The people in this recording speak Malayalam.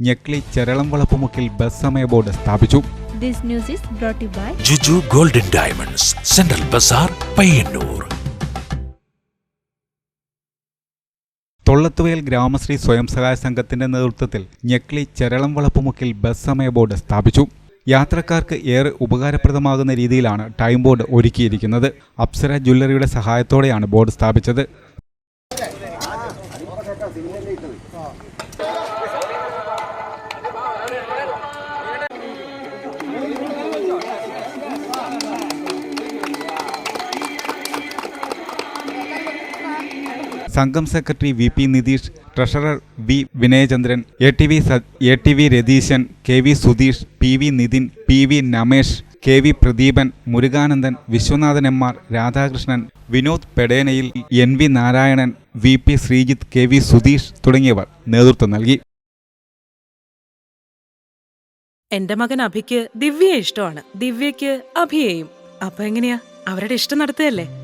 ഞെക്ലി ചരളം വളപ്പുമുക്കിൽ ബസ് സമയ ബോർഡ് സ്ഥാപിച്ചു this news is brought by Juju golden diamonds central bazaar Payyanur. തൊള്ളത്തുവയൽ Gramasree സ്വയം സഹായ സംഘത്തിന്റെ നേതൃത്വത്തിൽ ഞെക്ലി ചരളം വളപ്പുമുക്കിൽ ബസ് സമയ ബോർഡ് സ്ഥാപിച്ചു. യാത്രക്കാർക്ക് ഏറെ ഉപകാരപ്രദമാകുന്ന രീതിയിലാണ് ടൈം ബോർഡ് ഒരുക്കിയിരിക്കുന്നത്. അപ്സര ജ്വല്ലറിയുടെ സഹായത്തോടെയാണ് ബോർഡ് സ്ഥാപിച്ചത്. സംഘം secretary V P Nitish treasurer V Vinayachandran A T V A T V Ratheeshan K V Sudheesh P V Nithin P V Namesh K V Pradeepan Murukanandan Viswanathan M R Radhakrishnan Vinod പെടേനയിൽ N V Narayanan V P Sreejith K V Sudheesh തുടങ്ങിയവർ നേതൃത്വം നൽകി. എന്റെ മകൻ അഭിക്ക് ദിവ്യയെ ഇഷ്ടമാണ്. ദിവ്യയ്ക്ക് അഭിയെയും. അപ്പൊ എങ്ങനെയാ? അവരുടെ ഇഷ്ടം നടത്തുകയല്ലേ?